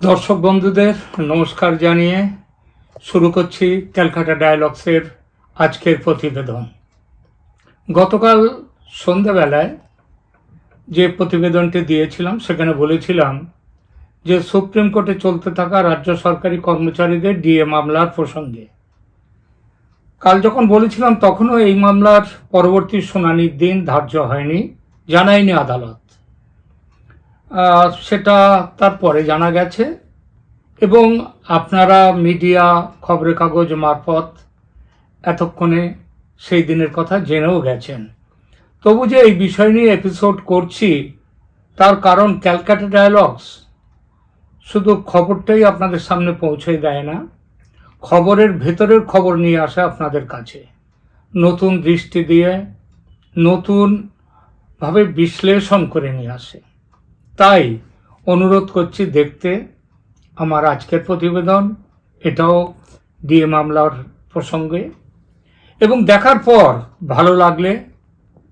দর্শক বন্ধুদের, নমস্কার জানিয়ে শুরু করছি ক্যালকাটা ডায়ালগসের আজকের প্রতিবেদন। গতকাল সন্ধ্যাবেলায় যে প্রতিবেদনটি দিয়েছিলাম, সেখানে বলেছিলাম যে সুপ্রিম কোর্টে চলতে থাকা রাজ্য সরকারি কর্মচারীদের ডিএ মামলার প্রসঙ্গে। কাল যখন বলেছিলাম, তখনও এই মামলার পরবর্তী শুনানির দিন ধার্য হয়নি, জানায়নি আদালত। সেটা তারপরে জানা গেছে। এবং আপনারা মিডিয়া খবরের কাগজ মারফত এতক্ষণে সেই দিনের কথা জেনেও গেছেন। তবু যে এই বিষয় নিয়ে এপিসোড করছি, তার কারণ ক্যালকাটা ডায়ালগস শুধু খবরটাই আপনাদের সামনে পৌঁছে দেয় না, খবরের ভেতরের খবর নিয়ে আসে আপনাদের কাছে। নতুন দৃষ্টি দিয়ে নতুনভাবে বিশ্লেষণ করে নিয়ে আসে। তাই অনুরোধ করছি দেখতে আমার আজকের প্রতিবেদন, এটাও ডিএ মামলার প্রসঙ্গে। এবং দেখার পর ভালো লাগলে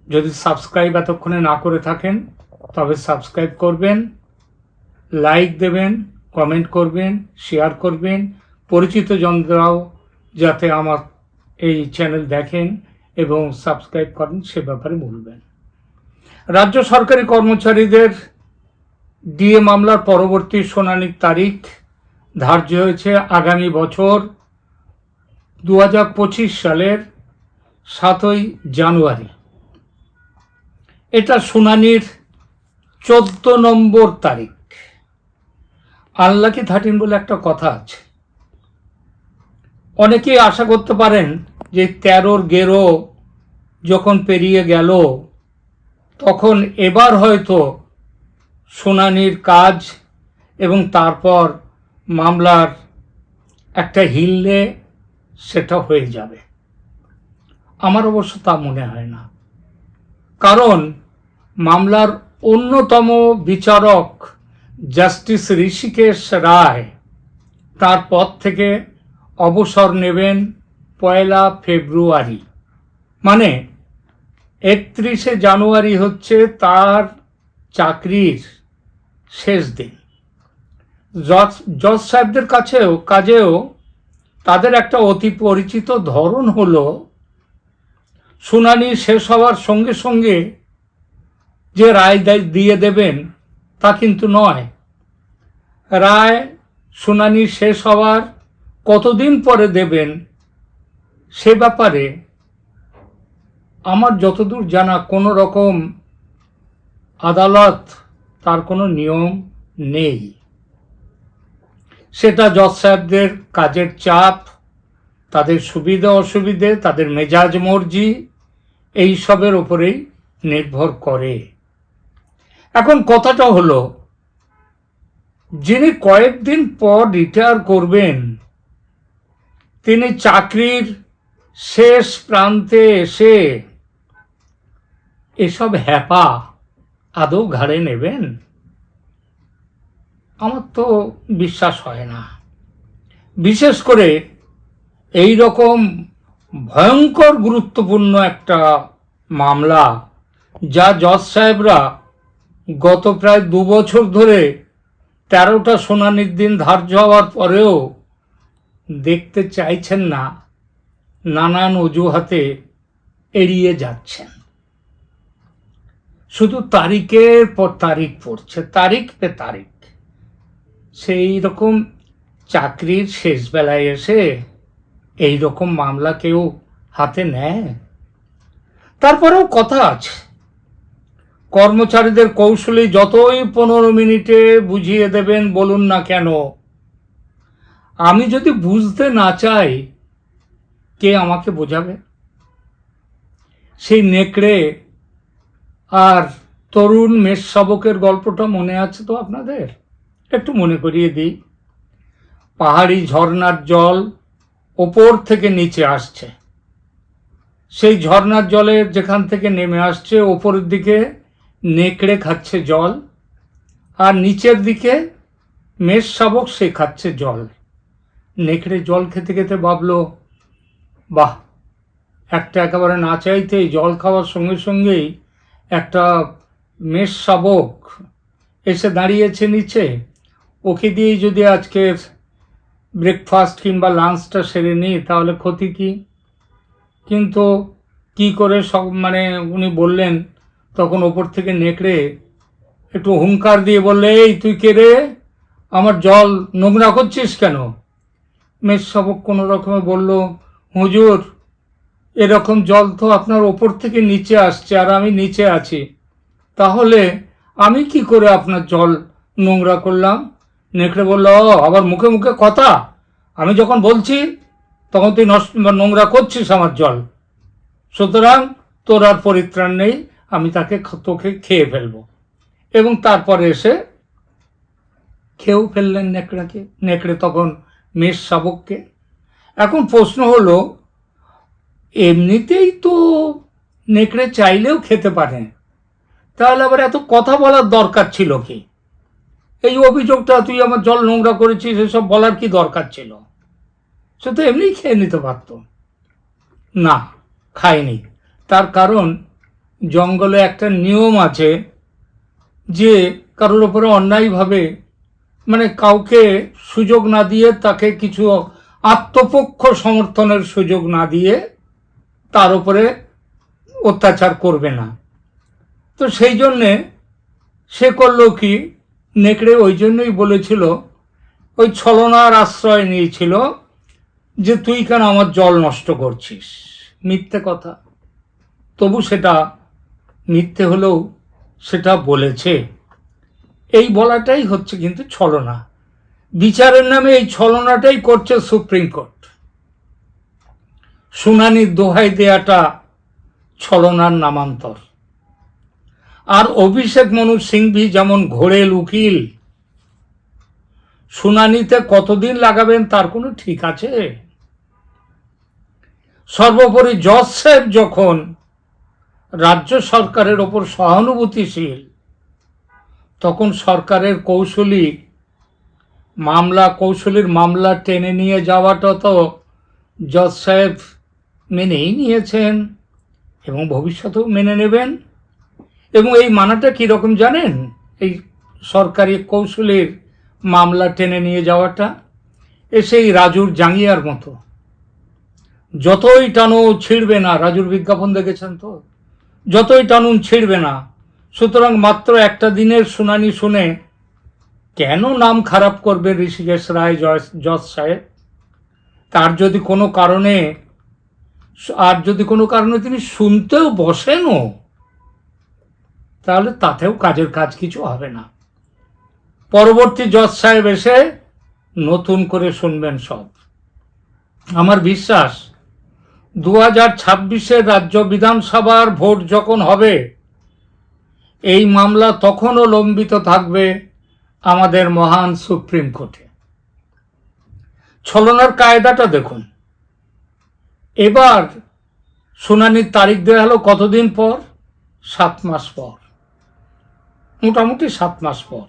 যদি সাবস্ক্রাইব এতক্ষণে না করে থাকেন, তবে সাবস্ক্রাইব করবেন, লাইক দেবেন, কমেন্ট করবেন, শেয়ার করবেন, পরিচিত জনরাও যাতে আমার এই চ্যানেল দেখেন এবং সাবস্ক্রাইব করেন সে ব্যাপারে বলবেন। রাজ্য সরকারি কর্মচারীদের ডিএ মামলার পরবর্তী শুনানির তারিখ ধার্য হয়েছে আগামী বছর দু হাজার পঁচিশ সালের সাতই জানুয়ারি। এটা শুনানির চোদ্দ নম্বর তারিখ। আনলাকি থার্টিন বলে একটা কথা আছে। অনেকেই আশা করতে পারেন যে তেরোর গেরো যখন পেরিয়ে গেল, তখন এবার হয়তো শুনানির কাজ এবং তারপর মামলার একটা হিললে সেটা হয়ে যাবে। আমার অবশ্য তা মনে হয় না। কারণ মামলার অন্যতম বিচারক জাস্টিস ঋষিকেশ রায় তার পদ থেকে অবসর নেবেন পয়লা ফেব্রুয়ারি। মানে একত্রিশে জানুয়ারি হচ্ছে তার চাকরির শেষ দিন। জজ জজ সাহেবদের কাছেও, কাজেও তাদের একটা অতি পরিচিত ধরন হলো, শুনানি শেষ হওয়ার সঙ্গে সঙ্গে যে রায় দেয়- দিয়ে দেবেন তা কিন্তু নয়। রায় শুনানি শেষ হওয়ার কতদিন পরে দেবেন সে ব্যাপারে আমার যতদূর জানা কোনো রকম আদালত তার কোনো নিয়ম নেই। সেটা জজ সাহেবদের কাজের চাপ, তাদের সুবিধা অসুবিধে, তাদের মেজাজ মর্জি এই সবের উপরেই নির্ভর করে। এখন কথাটা হলো, যিনি কয়েকদিন পর রিটায়ার করবেন, তিনি চাকরির শেষ প্রান্তে এসে এসব হ্যাপা আদৌ ঘাড়ে নেবেন? আমার তো বিশ্বাস হয় না। বিশেষ করে এই রকম ভয়ঙ্কর গুরুত্বপূর্ণ একটা মামলা, যা জজ সাহেবরা গত প্রায় দু বছর ধরে তেরোটা শুনানির দিন ধার্য হওয়ার পরেও দেখতে চাইছেন না, নানান অজুহাতে এড়িয়ে যাচ্ছেন। শুধু তারিখের পর তারিখ পড়ছে, তারিখ পে তারিখ। সেই রকম চাকরির শেষ বেলায় এসে এই রকম মামলা কেউ হাতে নেয়? তারপরেও কথা আছে। কর্মচারীদের কৌশলী যতই পনেরো মিনিটে বুঝিয়ে দেবেন, বলুন না কেন। আমি যদি বুঝতে না চাই, কে আমাকে বোঝাবে? সেই নেকড়ে আর তরুণ মেষ শাবকের গল্পটা মনে আছে তো আপনাদের? একটু মনে করিয়ে দিই। পাহাড়ি ঝর্ণার জল ওপর থেকে নিচে আসছে। সেই ঝর্ণার জলের যেখান থেকে নেমে আসছে ওপরের দিকে নেকড়ে খাচ্ছে জল আর নিচের দিকে মেষ শাবক সে খাচ্ছে জল। নেকড়ে জল খেতে খেতে ভাবলো, বাহ, একটা একেবারে না চাইতেই জল খাওয়ার সঙ্গে সঙ্গেই একটা মেষ শাবক এসে দাঁড়িয়েছে নিচে। ওকে দিয়েই যদি আজকের ব্রেকফাস্ট কিংবা লাঞ্চটা সেরে নিই, তাহলে ক্ষতি কি? কিন্তু কি করে সব মানে উনি বললেন, তখন ওপর থেকে নেকড়ে একটু হুঙ্কার দিয়ে বললে, এই, তুই কে রে? আমার জল নোংরা করছিস কেন? মেষ শাবক কোনো রকমে বলল, হুজুর এরকম জল তো আপনার ওপর থেকে নিচে আসছে আর আমি নিচে আছি। তাহলে আমি কি করে আপনার জল নোংরা করলাম? নেকড়ে বলল "ও, আবার মুখে মুখে কথা। আমি যখন বলছি তখন তুই নষ্ট নোংরা করছিস আমার জল। সুতরাং তোর আর পরিত্রাণ নেই আমি তাকে তোকে খেয়ে ফেলব। এবং তারপরে এসে খেয়েও ফেললেন নেকড়াকে। নেকড়ে তখন মেষ শাবককে। এখন প্রশ্ন হলো এমনিতেই তো নেকড়ে চাইলেও খেতে পারে। তাহলে আবার এত কথা বলার দরকার ছিল কি? এই অভিযোগটা তুই আমার জল নোংরা করেছিস, এসব বলার কি দরকার ছিল? সে তো এমনিই খেয়ে নিতে পারত। না, খায়নি। তার কারণ, জঙ্গলে একটা নিয়ম আছে যে কারোর ওপরে অন্যায়ভাবে মানে কাউকে সুযোগ না দিয়ে তাকে কিছু আত্মপক্ষ সমর্থনের সুযোগ না দিয়ে তার উপরে অত্যাচার করবে না। তো সেই জন্যে সে করল কি? নেকড়ে ওই জন্যই বলেছিল, ওই ছলনার আশ্রয় নিয়েছিল যে তুই কেন আমার জল নষ্ট করছিস? মিথ্যে কথা। তবু সেটা মিথ্যে হলেও সেটা বলেছে। এই বলাটাই হচ্ছে কিন্তু ছলনা। বিচারের নামে এই ছলনাটাই করছে সুপ্রিম কোর্ট। শুনানির দোহাই দেয়াটা ছলনার নামান্তর। আর অভিষেক মনু সিংভি যেমন ঘোড়েল উকিল, শুনানিতে কতদিন লাগাবেন তার কোনো ঠিক আছে? সর্বোপরি জজ সাহেব যখন রাজ্য সরকারের ওপর সহানুভূতিশীল, তখন সরকারের কৌশলী মামলা, কৌশলীর মামলা টেনে নিয়ে যাওয়াটা তো জজ সাহেব মেনেই নিয়েছেন এবং ভবিষ্যতেও মেনে নেবেন। এবং এই মানাটা কীরকম জানেন? এই সরকারি কৌশলের মামলা টেনে নিয়ে যাওয়াটা, এ সেই রাজুর জাঙ্গিয়ার মতো। যতই টানো ছিঁড়বে না, রাজুর বিজ্ঞাপন দেখেছেন তো? যতই টানুন ছিঁড়বে না, সুতরাং মাত্র একটা দিনের শুনানি শুনে কেন নাম খারাপ করবে ঋষিকেশ রায়, জয় জজ সাহেব? তার যদি কোনো কারণে আর যদি কোনো কারণে তিনি শুনতেও বসেনও, তাহলে তাতেও কাজের কাজ কিছু হবে না। পরবর্তী জজ সাহেব এসে নতুন করে শুনবেন সব। আমার বিশ্বাস দু হাজার ছাব্বিশের রাজ্য বিধানসভার ভোট যখন হবে, এই মামলা তখনও লম্বিত থাকবে আমাদের মহান সুপ্রিম কোর্টে। ছলনার কায়দাটা দেখুন। এবার শুনানির তারিখ দেওয়া হলো কতদিন পর? সাত মাস পর। মোটামুটি সাত মাস পর।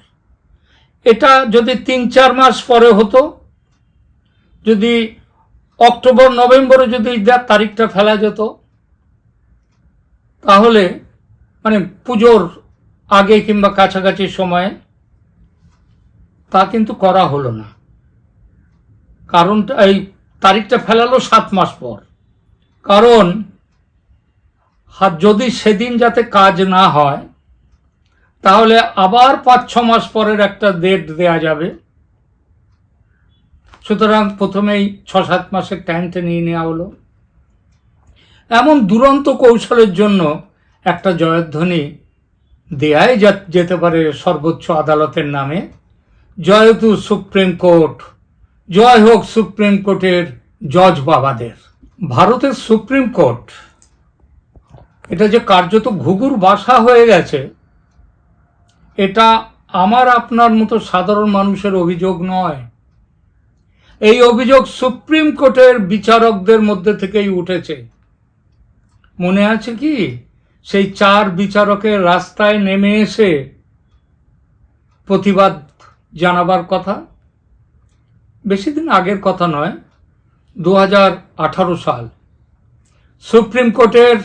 এটা যদি তিন চার মাস পরে হতো, যদি অক্টোবর, নভেম্বরে যদি তারিখটা ফেলা যেত, তাহলে মানে পুজোর আগে কিংবা কাছাকাছি সময়ে তা কিন্তু করা হলো না। কারণটা এই তারিখটা ফেলালো সাত মাস পর। কারণ যদি সেদিন যাতে কাজ না হয়, তাহলে আবার পাঁচ, ছ মাস পরের একটা ডেট দেয়া যাবে। সুতরাং প্রথমেই ছ, সাত মাসের টাইমটা নিয়ে নেওয়া হলো। এমন দুরন্ত কৌশলের জন্য একটা জয়ধ্বনি দেয়াই যেতে পারে সর্বোচ্চ আদালতের নামে। জয়তু সুপ্রিম কোর্ট, জয় হোক সুপ্রিম কোর্টের জজ বাবাদের। ভারতের সুপ্রিম কোর্ট, এটা যে কার্যত ঘুঘুর বাসা হয়ে গেছে, এটা আমার আপনার মতো সাধারণ মানুষের অভিযোগ নয়। এই অভিযোগ সুপ্রিম কোর্টের বিচারকদের মধ্যে থেকেই উঠেছে। মনে আছে কি? সেই চার বিচারকের রাস্তায় নেমে এসে প্রতিবাদ জানাবার কথা? বেশি দিন আগের কথা নয় দু হাজার আঠারো সাল। সুপ্রিম কোর্টের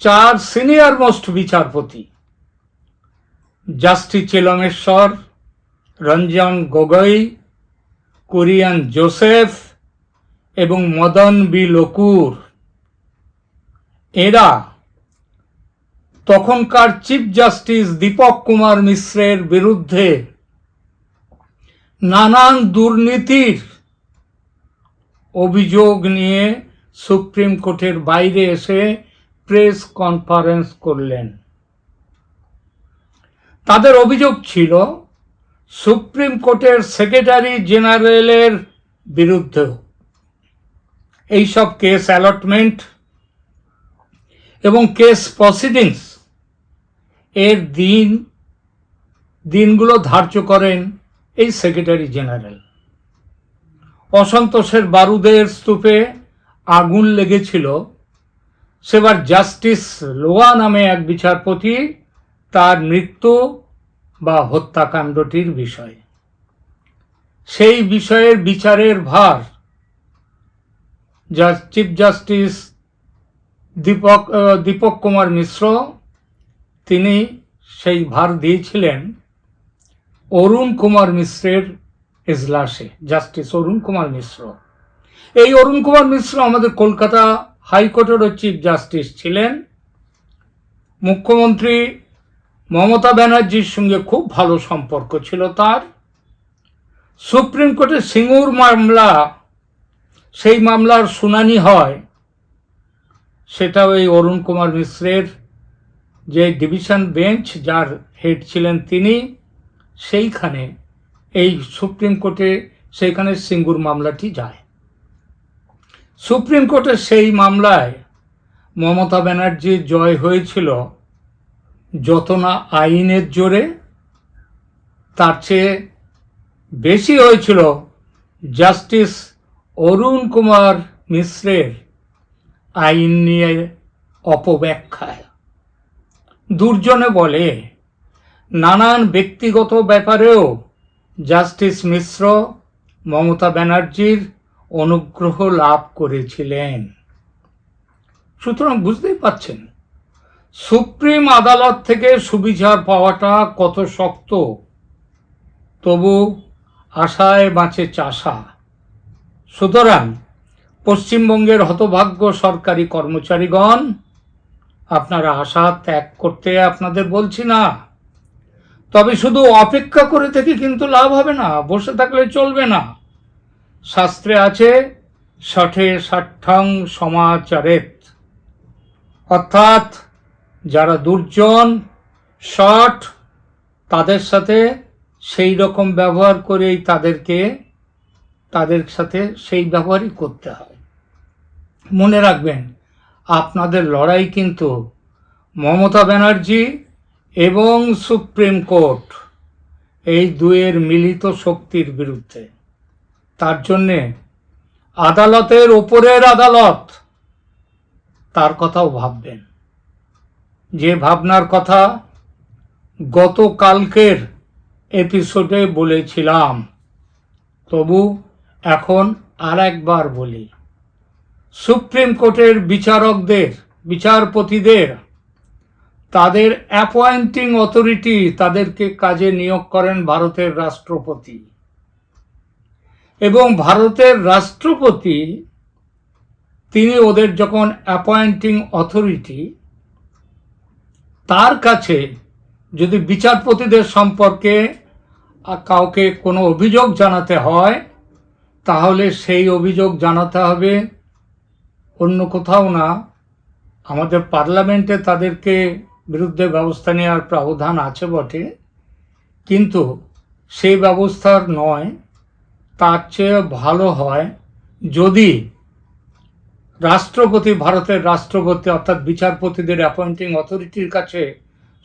চার সিনিয়র মোস্ট বিচারপতি, জাস্টিস চেলমেশ্বর, রঞ্জন গগৈ, কোরিয়ান জোসেফ এবং মদন বি লকুর। এরা তখনকার চিফ জাস্টিস দীপক কুমার মিশ্রের বিরুদ্ধে নানান দুর্নীতির অভিযোগ নিয়ে সুপ্রিম কোর্টের বাইরে এসে প্রেস কনফারেন্স করলেন। তাদের অভিযোগ ছিল, সুপ্রিম কোর্টের সেক্রেটারি জেনারেলের বিরুদ্ধেও এইসব কেস অ্যালটমেন্ট এবং কেস প্রসিডিংস এর দিন, দিনগুলো ধার্য করেন এই সেক্রেটারি জেনারেল। অসন্তোষের বারুদের স্তূপে আগুন লেগেছিল। সেবার জাস্টিস লোয়া নামে এক বিচারপতি তার মৃত্যু বা হত্যাকাণ্ডটির বিষয়। সেই বিষয়ের বিচারের ভার চিফ জাস্টিস দীপক দীপক কুমার মিশ্র, তিনি সেই ভার দিয়েছিলেন। অরুণ কুমার মিশ্রের এজলাসে, জাস্টিস অরুণ কুমার মিশ্র। এই অরুণ কুমার মিশ্র আমাদের কলকাতা হাইকোর্টেরও চিফ জাস্টিস ছিলেন। মুখ্যমন্ত্রী মমতা ব্যানার্জির সঙ্গে খুব ভালো সম্পর্ক ছিল তার। সুপ্রিম কোর্টে সিঙ্গুর মামলা, সেই মামলার শুনানি হয় সেটা ওই অরুণ কুমার মিশ্রের। যে ডিভিশন বেঞ্চ, যার হেড ছিলেন তিনি, সেইখানে এই সুপ্রিম কোর্টে সেইখানে সিঙ্গুর মামলাটি যায়। সুপ্রিম কোর্টের সেই মামলায় মমতা ব্যানার্জির জয় হয়েছিল যত না আইনের জোরে, তার চেয়ে বেশি হয়েছিল জাস্টিস অরুণ কুমার মিশ্রের আইন নিয়ে অপব্যাখ্যায়। দুর্জনে বলে, নানান ব্যক্তিগত ব্যাপারেও জাস্টিস মিশ্র, মমতা ব্যানার্জির অনুগ্রহ লাভ করেছিলেন। সুতরাং বুঝতেই পাচ্ছেন সুপ্রিম আদালত থেকে সুবিচার পাওয়াটা কত শক্ত। তবু আশায় বাঁচে চাষা। সুতরাং পশ্চিমবঙ্গের হতভাগ্য সরকারি কর্মচারীগণ, আপনারা আশা ত্যাগ করতে আপনাদের বলছি না। তবে শুধু অপেক্ষা করে থেকে কিন্তু লাভ হবে না, বসে থাকলে চলবে না। শাস্ত্রে আছে, ষঠে ষাঠ্যাং সমাচারেত। অর্থাৎ যারা দুর্জন শট তাদের সাথে সেই রকম ব্যবহার করেই তাদেরকে, তাদের সাথে সেই ব্যবহারই করতে হয়। মনে রাখবেন, আপনাদের লড়াই কিন্তু মমতা ব্যানার্জি এবং সুপ্রিম কোর্ট এই দুয়ের মিলিত শক্তির বিরুদ্ধে। তার জন্যে আদালতের ওপরের আদালত তার কথাও ভাববেন। যে ভাবনার কথা গতকালকের এপিসোডে বলেছিলাম, তবু এখন আর একবার বলি। সুপ্রিম কোর্টের বিচারকদের, বিচারপতিদের তাদের অ্যাপয়েন্টিং অথরিটি তাদেরকে কাজে নিয়োগ করেন ভারতের রাষ্ট্রপতি। এবং ভারতের রাষ্ট্রপতি, তিনি ওদের যখন অ্যাপয়েন্টিং অথরিটি তার কাছে যদি বিচারপতিদের সম্পর্কে কাউকে কোনো অভিযোগ জানাতে হয়, তাহলে সেই অভিযোগ জানাতে হবে। অন্য কোথাও না। আমাদের পার্লামেন্টে তাদেরকে বিরুদ্ধে ব্যবস্থা নেওয়ার প্রাবধান আছে বটে, কিন্তু সেই ব্যবস্থার নয়, তার চেয়ে ভালো হয় যদি রাষ্ট্রপতি, ভারতের রাষ্ট্রপতি অর্থাৎ বিচারপতিদের অ্যাপয়েন্টিং অথরিটির কাছে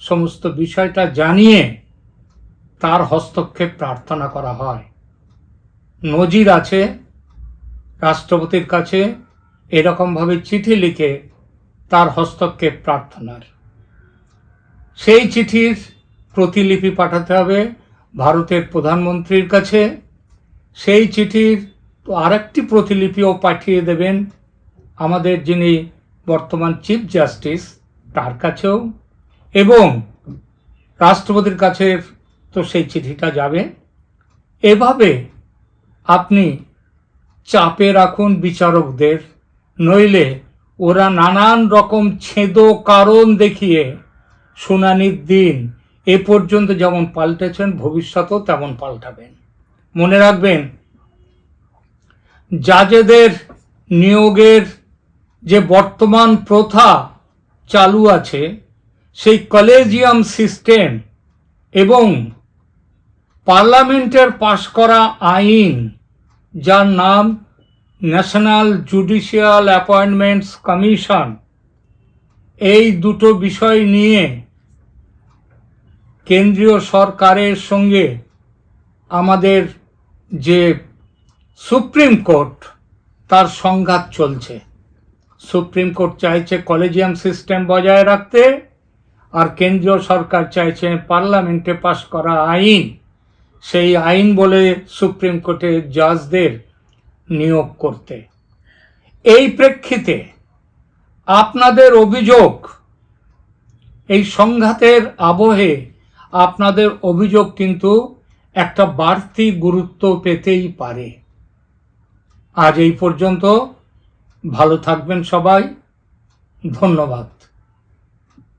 সমস্ত বিষয়টা জানিয়ে তার হস্তক্ষেপ প্রার্থনা করা হয়। নজির আছে রাষ্ট্রপতির কাছে, এরকমভাবে চিঠি লিখে তার হস্তক্ষেপ প্রার্থনার। সেই চিঠির প্রতিলিপি পাঠাতে হবে ভারতের প্রধানমন্ত্রীর কাছে। সেই চিঠির আরেকটি প্রতিলিপিও পাঠিয়ে দেবেন আমাদের যিনি বর্তমান চিফ জাস্টিস তার কাছেও। এবং রাষ্ট্রপতির কাছে তো সেই চিঠিটা যাবে। এভাবে আপনি চাপে রাখুন বিচারকদের, নইলে ওরা নানান রকম ছেদ কারণ দেখিয়ে শুনানির দিন। এ পর্যন্ত যেমন পাল্টেছেন, ভবিষ্যতেও তেমন পাল্টাবেন। মনে রাখবেন, জাজেদের নিয়োগের যে বর্তমান প্রথা চালু আছে, সেই কলেজিয়াম সিস্টেম এবং পার্লামেন্টের পাশ করা আইন, যার নাম ন্যাশনাল জুডিশিয়াল অ্যাপয়েন্টমেন্টস কমিশন, এই দুটো বিষয় নিয়ে কেন্দ্রীয় সরকারের সঙ্গে আমাদের যে সুপ্রিম কোর্ট, তার সংঘাত চলছে। সুপ্রিম কোর্ট চাইছে কলেজিয়াম সিস্টেম বজায় রাখতে আর কেন্দ্রীয় সরকার চাইছে পার্লামেন্টে পাশ করা আইন। সেই আইন বলে সুপ্রিম কোর্টের জাজদের নিয়োগ করতে। এই প্রেক্ষিতে আপনাদের অভিযোগ, এই সংঘাতের আবহে আপনাদের অভিযোগ কিন্তু একটা বাড়তি গুরুত্ব পেতেই পারে। আজ এই পর্যন্ত ভালো থাকবেন সবাই। ধন্যবাদ।